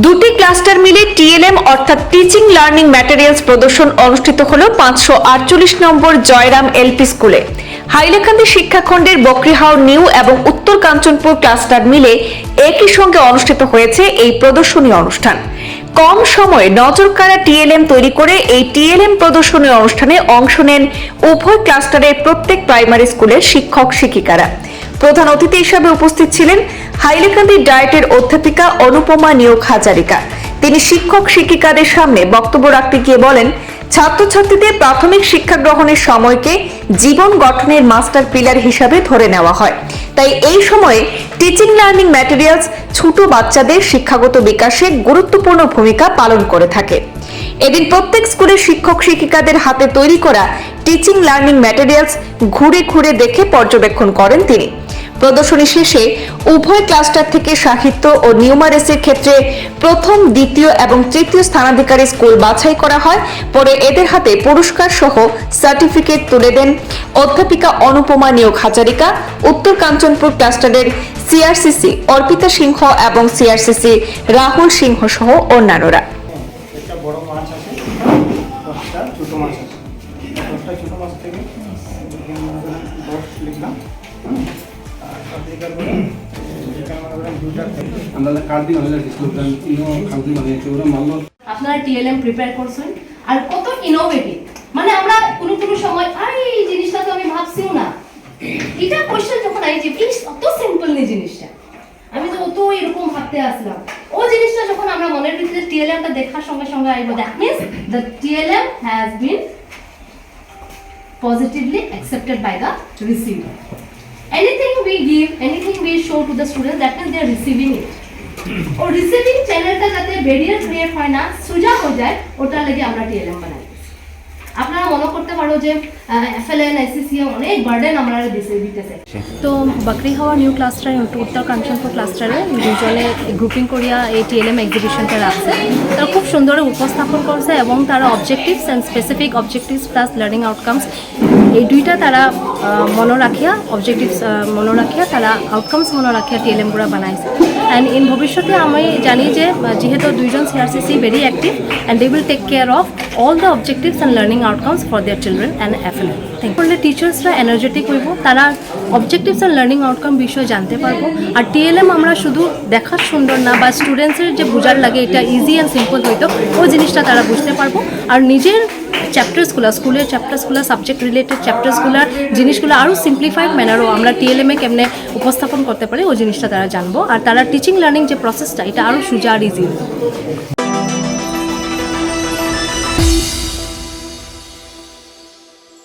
দুটি ক্লাস্টার মিলে টিএলএম অর্থাৎ টিচিং লার্নিং ম্যাটেরিয়ালস প্রদর্শন অনুষ্ঠিত হল পাঁচশো আটচল্লিশ নম্বর জয়রাম এলপি স্কুলে। হাইলাকান্দি শিক্ষাখণ্ডের বকরিহাও নিউ এবং উত্তর কাঞ্চনপুর ক্লাস্টার মিলে একই সঙ্গে অনুষ্ঠিত হয়েছে এই প্রদর্শনী অনুষ্ঠান। কম সময়ে নজরকাড়া টিএলএম তৈরি করে এই টিএলএম প্রদর্শনী অনুষ্ঠানে অংশ নেন উভয় ক্লাস্টারের প্রত্যেক প্রাইমারি স্কুলের শিক্ষক শিক্ষিকারা প্রধান অতিথি হিসাবে উপস্থিত ছিলেন হাইলাকান্দি ডায়েটের অধ্যাপিকা অনুপমা নিয়োগ হাজারিকা। তিনি শিক্ষক শিক্ষিকাদের সামনে বক্তব্য রাখতে গিয়ে বলেন, ছাত্রছাত্রীদের প্রাথমিক শিক্ষা গ্রহণের সময়কে জীবন গঠনের মাস্টার পিলার হিসাবে ধরে নেওয়া হয়। তাই এই সময়ে টিচিং লার্নিং ম্যাটেরিয়ালস ছোট বাচ্চাদের শিক্ষাগত বিকাশে গুরুত্বপূর্ণ ভূমিকা পালন করে থাকে। এদিন প্রত্যেক স্কুলের শিক্ষক শিক্ষিকাদের হাতে তৈরি করা টিচিং লার্নিং ম্যাটেরিয়ালস ঘুরে ঘুরে দেখে পর্যবেক্ষণ করেন তিনি। প্রদর্শনী শেষে উভয় ক্লাস্টার থেকে সাহিত্য ও নিউমারেসের ক্ষেত্রে প্রথম, দ্বিতীয় এবং তৃতীয় স্থানাধিকারী স্কুল বাছাই করা হয়। পরে এদের হাতে পুরস্কার সহ সার্টিফিকেট তুলে দেন অধ্যাপিকা অনুপমা নিয়োগ হাজারিকা উত্তর কাঞ্চনপুর ক্লাস্টারের সিআরসিসি অর্পিতা সিংহ এবং সিআরসিসি রাহুল সিংহ সহ অন্যান্যরা। বড় মাছ থেকে দশ লিখলাম। মানে সিম্পল নেই জিনিসটা আমি তো অত এরকম ভাবতে আসলাম। ও জিনিসটা যখন আমরা মনের ভিতরে টিএলএমটা দেখার সঙ্গে সঙ্গে আইব that means the TLM has been positively accepted by the receiver. Anything we give, anything we show to the students, that means they are receiving it. ও রিসিভিং চ্যানেলটা যাতে ব্যারিয়ার ক্রিয়েট হয় না সোজা হয়ে যায় ওটার লাগে আমরা টিএলএম বানাই আপনারা মনে করতে পারো যে এফএলএন আইসিসি অনেক বার্ডেন আমরা দিতে দিতেছে। তো। বাকরি হাওয়া নিউ ক্লাস্টারে উত্তর কাঞ্চনপুর ক্লাস্টারে দুজনে গ্রুপিং করিয়া এই টিএলএম এক্সিবিশনটা রাখছে। তারা খুব সুন্দর উপস্থাপন করছে এবং তারা objectives and specific objectives plus learning outcomes এই দুইটা তারা মনে রাখিয়া অবজেক্টিভস মনে রাখিয়া তারা আউটকামস মনে রাখিয়া টিএলএমগুলা বানাইছে। অ্যান্ড ইন ভবিষ্যতে আমি জানি যে যেহেতু দুইজন CRCC very active and they will take care of all the objectives and learning outcomes for their children and FLN thank করলে টিচার্সরা এনার্জেটিক হইব, তারা অবজেক্টিভস অ্যান্ড লার্নিং আউটকাম বিষয়ে জানতে পারব। আর টিএলএম আমরা শুধু দেখার সুন্দর না, বা স্টুডেন্টসের যে বোঝার লাগে, এটা ইজি অ্যান্ড সিম্পল হইতো, ওই জিনিসটা তারা বুঝতে পারব। আর নিজের চ্যাপ্টার্সগুলো স্কুলের চ্যাপ্টার্সগুলো সাবজেক্ট রিলেটেড চ্যাপ্টার্সগুলোর জিনিসগুলো আরও সিম্পলিফাইড ম্যানারও আমরা টিএলএমে কেমনে উপস্থাপন করতে পারি, ওই জিনিসটা তারা জানব। আর তারা টিচিং লার্নিং যে প্রসেসটা এটা আরও সোজা আর ইজি